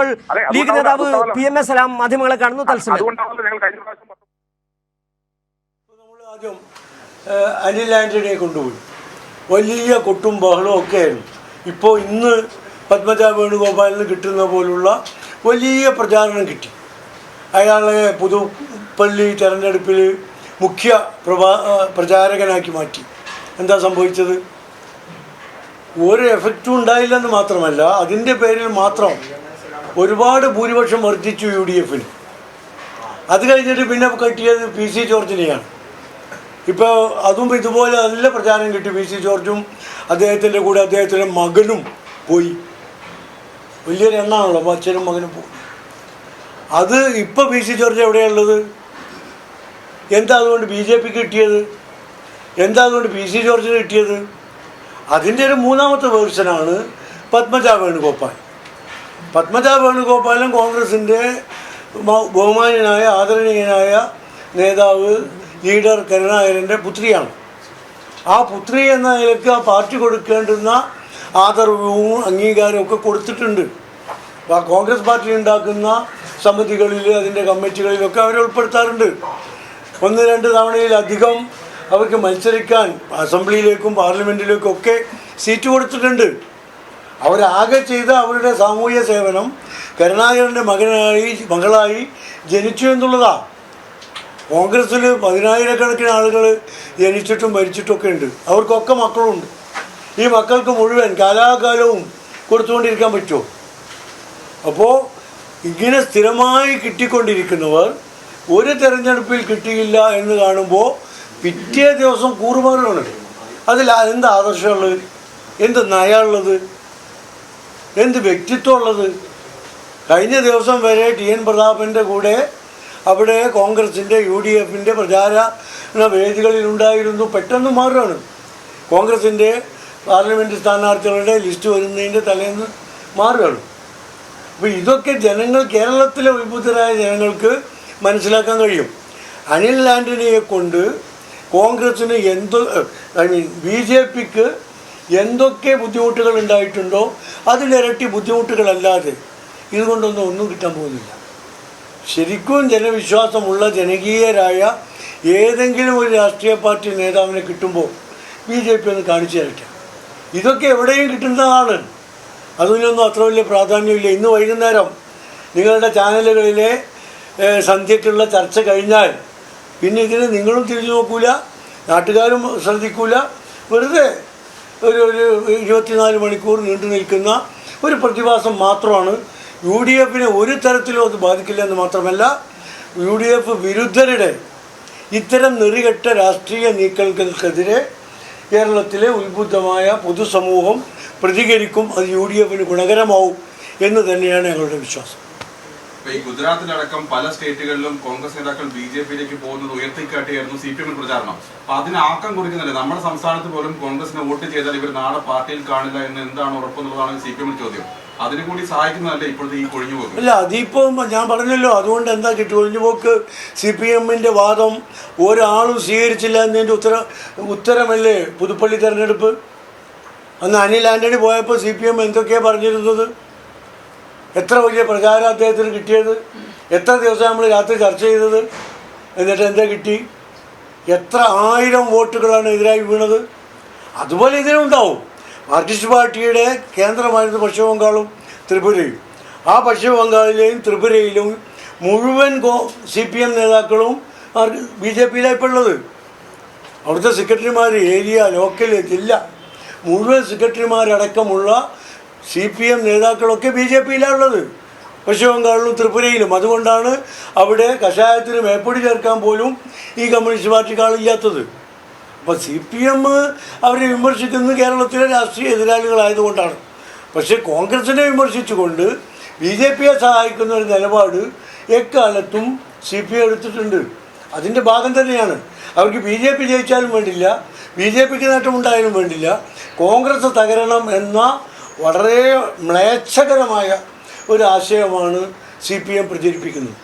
ഇപ്പോൾ ലീഗ് നേതാവ് P M A സലാം മാധ്യമങ്ങളെ കാണുന്നു തത്സമയം. ആദ്യം അനിൽ ആന്റണിയെ കൊണ്ടുപോയി. വലിയ കൊട്ടും ബഹളവും ഒക്കെ ആയിരുന്നു. ഇപ്പോൾ ഇന്ന് പത്മജ വേണുഗോപാലിന് കിട്ടുന്ന പോലുള്ള വലിയ പ്രചാരണം കിട്ടി. അയാളെ പുതുപ്പള്ളി തെരഞ്ഞെടുപ്പിൽ മുഖ്യ പ്രഭാ പ്രചാരകനാക്കി മാറ്റി. എന്താ സംഭവിച്ചത്? ഒരു എഫക്റ്റും ഉണ്ടായില്ലെന്ന് മാത്രമല്ല അതിന്റെ പേരിൽ മാത്രം ഒരുപാട് ഭൂരിപക്ഷം വർദ്ധിച്ചു യു ഡി എഫിന് അത് കഴിഞ്ഞിട്ട് പിന്നെ കിട്ടിയത് പി സി ജോർജിനെയാണ്. ഇപ്പോൾ അതും ഇതുപോലെ നല്ല പ്രചാരം കിട്ടി പി സി ജോർജും അദ്ദേഹത്തിന്റെ കൂടെ അദ്ദേഹത്തിന്റെ മകനും പോയി. വലിയൊരു എണ്ണാണല്ലോ അച്ഛനും മകനും പോയി. അത് ഇപ്പോൾ പി സി ജോർജ് എവിടെയുള്ളത് എന്താ അതുകൊണ്ട് ബി ജെ പിക്ക് കിട്ടിയത്? എന്താ അതുകൊണ്ട് പി സി ജോർജിന് കിട്ടിയത്? അതിന്റെ ഒരു മൂന്നാമത്തെ വേർഷനാണ് പത്മജ വേണുഗോപാൽ. പത്മജ വേണുഗോപാലൻ കോൺഗ്രസിന്റെ ബഹുമാന്യനായ ആദരണീയനായ നേതാവ് ലീഡർ കരുണാകരന്റെ പുത്രിയാണ്. ആ പുത്രി എന്ന നിലയ്ക്ക് ആ പാർട്ടി കൊടുക്കേണ്ടുന്ന ആദരവും അംഗീകാരവും ഒക്കെ കൊടുത്തിട്ടുണ്ട്. ആ കോൺഗ്രസ് പാർട്ടി ഉണ്ടാക്കുന്ന സമിതികളിൽ അതിന്റെ കമ്മിറ്റികളിലൊക്കെ അവരെ ഉൾപ്പെടുത്താറുണ്ട്. ഒന്ന് രണ്ട് തവണയിലധികം അവർക്ക് മത്സരിക്കാൻ അസംബ്ലിയിലേക്കും പാർലമെന്റിലേക്കും ഒക്കെ സീറ്റ് കൊടുത്തിട്ടുണ്ട്. അവരാകെ ചെയ്ത അവരുടെ സാമൂഹ്യ സേവനം കരുണാകരന്റെ മകനായി മകളായി ജനിച്ചു എന്നുള്ളതാണ് കോൺഗ്രസ്സിൽ പതിനായിരക്കണക്കിന് ആളുകൾ ജനിച്ചിട്ടും മരിച്ചിട്ടൊക്കെ ഉണ്ട്. അവർക്കൊക്കെ മക്കളുണ്ട്. ഈ മക്കൾക്ക് മുഴുവൻ കാലാകാലവും കൊടുത്തുകൊണ്ടിരിക്കാൻ പറ്റുമോ? അപ്പോൾ ഇങ്ങനെ സ്ഥിരമായി കിട്ടിക്കൊണ്ടിരിക്കുന്നവർ ഒരു തെരഞ്ഞെടുപ്പിൽ കിട്ടിയില്ല എന്ന് കാണുമ്പോൾ പിറ്റേ ദിവസം കൂറുമാറുകയാണ് അതിൽ എന്ത് ആദർശമുള്ളത്? എന്ത് നയമുള്ളത്? എന്ത് വ്യക്തിത്വം ഉള്ളത് കഴിഞ്ഞ ദിവസം വരെ ടി എൻ പ്രതാപന്റെ കൂടെ അവിടെ കോൺഗ്രസിന്റെ യു ഡി എഫിന്റെ പ്രചാരണ വേദികളിലുണ്ടായിരുന്നു. പെട്ടെന്ന് മാറുകയാണ്. കോൺഗ്രസിന്റെ പാർലമെന്റ് സ്ഥാനാർത്ഥികളുടെ ലിസ്റ്റ് വരുന്നതിന്റെ തലേന്ന് മാറുകയാണ്. അപ്പോൾ ഇതൊക്കെ ജനങ്ങൾ കേരളത്തിലെ വിഭുദ്ധരായ ജനങ്ങൾക്ക് മനസ്സിലാക്കാൻ കഴിയും. അനിൽ ആന്റണിയെ കൊണ്ട് കോൺഗ്രസ്സിന് എന്തോ ഐ മീൻ ബി ജെ പിക്ക് എന്തൊക്കെ ബുദ്ധിമുട്ടുകൾ ഉണ്ടായിട്ടുണ്ടോ അതിലിരട്ടി ബുദ്ധിമുട്ടുകളല്ലാതെ ഇതുകൊണ്ടൊന്നും ഒന്നും കിട്ടാൻ പോകുന്നില്ല. ശരിക്കും ജനവിശ്വാസമുള്ള ജനകീയരായ ഏതെങ്കിലും ഒരു രാഷ്ട്രീയ പാർട്ടി നേതാവിനെ കിട്ടുമ്പോൾ ബി ജെ പി ഒന്ന് കാണിച്ചു തരട്ടെ. ഇതൊക്കെ എവിടെയും കിട്ടുന്നതാണ് അതിനൊന്നും അത്ര വലിയ പ്രാധാന്യമില്ല. ഇന്ന് വൈകുന്നേരം നിങ്ങളുടെ ചാനലുകളിലെ സന്ധ്യക്കുള്ള ചർച്ച കഴിഞ്ഞാൽ പിന്നെ ഇതിന് നിങ്ങളും തിരിഞ്ഞു നോക്കൂല നാട്ടുകാരും ശ്രദ്ധിക്കൂല വെറുതെ ഒരു ഒരു ഇരുപത്തിനാല് മണിക്കൂർ നീണ്ടു നിൽക്കുന്ന ഒരു പ്രതിഭാസം മാത്രമാണ്. യു ഡി എഫിനെ ഒരു തരത്തിലും അത് ബാധിക്കില്ല എന്ന് മാത്രമല്ല യു ഡി എഫ് വിരുദ്ധരുടെ ഇത്തരം നെറികെട്ട രാഷ്ട്രീയ നീക്കങ്ങൾക്കെതിരെ കേരളത്തിലെ ഉത്ബുദ്ധമായ പൊതുസമൂഹം പ്രതികരിക്കും അത് യു ഡി എഫിന് ഗുണകരമാവും എന്ന് തന്നെയാണ് ഞങ്ങളുടെ വിശ്വാസം. ഈ ഗുജറാത്തിലടക്കം പല സ്റ്റേറ്റുകളിലും കോൺഗ്രസ് നേതാക്കൾ ബി ജെ പിയിലേക്ക് പോകുന്നത് ഉയർത്തിക്കാട്ടിയായിരുന്നു സി പി എമ്മിൽ പ്രചാരണം. അപ്പൊ അതിന് ആക്കം കുറിക്കുന്നില്ല. നമ്മുടെ സംസ്ഥാനത്ത് പോലും കോൺഗ്രസിന് വോട്ട് ചെയ്താൽ ഇവർ നാളെ പാർട്ടിയിൽ കാണില്ല എന്ന് എന്താണ് ഉറപ്പെന്നുള്ളതാണ് സി പി എമ്മിൽ ചോദ്യം. അതിനു കൂടി സഹായിക്കുന്നതല്ലേ ഇപ്പോഴത്തെ ഈ കൊഴിഞ്ഞു കൊഴിഞ്ഞുപോക്ക് അല്ല അതിപ്പം ഞാൻ പറഞ്ഞല്ലോ അതുകൊണ്ട് എന്താ കിട്ടി? കൊഴിഞ്ഞു പോക്ക് സി പി എമ്മിന്റെ വാദം ഒരാളും സ്വീകരിച്ചില്ല എന്നതിന്റെ ഉത്തര ഉത്തരമല്ലേ പുതുപ്പള്ളി തെരഞ്ഞെടുപ്പ്? അന്ന് അനിൽ ആന്റണി പോയപ്പോൾ സി പി എം എന്തൊക്കെയാണ് പറഞ്ഞിരുന്നത്? എത്ര വലിയ പ്രചാരം അദ്ദേഹത്തിന് കിട്ടിയത്? എത്ര ദിവസം നമ്മൾ രാത്രി ചർച്ച ചെയ്തത്? എന്നിട്ട് എന്താ കിട്ടി? എത്ര ആയിരം വോട്ടുകളാണ് എതിരായി വീണത്? അതുപോലെ ഇതിനുണ്ടാവും മാർക്സിസ്റ്റ് പാർട്ടിയുടെ കേന്ദ്രമായിരുന്നു പശ്ചിമ ബംഗാളും ത്രിപുരയും. ആ പശ്ചിമ ബംഗാളിലെയും ത്രിപുരയിലും മുഴുവൻ സി പി എം നേതാക്കളും ബി ജെ പിയിലാണ് ഇപ്പോൾ ഉള്ളത്. അവിടുത്തെ സെക്രട്ടറിമാർ ഏരിയ ലോക്കൽ ജില്ല മുഴുവൻ സെക്രട്ടറിമാരടക്കമുള്ള സി പി എം നേതാക്കളൊക്കെ ബി ജെ പിയിലാണുള്ളത്. പശ്ചിമ ബംഗാളിലും ത്രിപുരയിലും. അതുകൊണ്ടാണ് അവിടെ കഷായത്തിന് മേപ്പൊടി ചേർക്കാൻ പോലും ഈ കമ്മ്യൂണിസ്റ്റ് പാർട്ടി കാണില്ലാത്തത്. അപ്പോൾ സി പി എം അവരെ വിമർശിക്കുന്നത് കേരളത്തിലെ രാഷ്ട്രീയ എതിരാളികളായതുകൊണ്ടാണ്. പക്ഷേ കോൺഗ്രസിനെ വിമർശിച്ചുകൊണ്ട് ബി ജെ പിയെ സഹായിക്കുന്ന ഒരു നിലപാട് എക്കാലത്തും സി പി എം എടുത്തിട്ടുണ്ട്. അതിന്റെ ഭാഗം തന്നെയാണ്. അവർക്ക് ബി ജെ പി ജയിച്ചാലും വേണ്ടില്ല ബി ജെ പിക്ക് നേട്ടമുണ്ടായാലും വേണ്ടില്ല കോൺഗ്രസ് തകരണം എന്ന വളരെ മ്ലേച്ഛകരമായ ഒരു ആശയമാണ് സി പി എം പ്രചരിപ്പിക്കുന്നത്.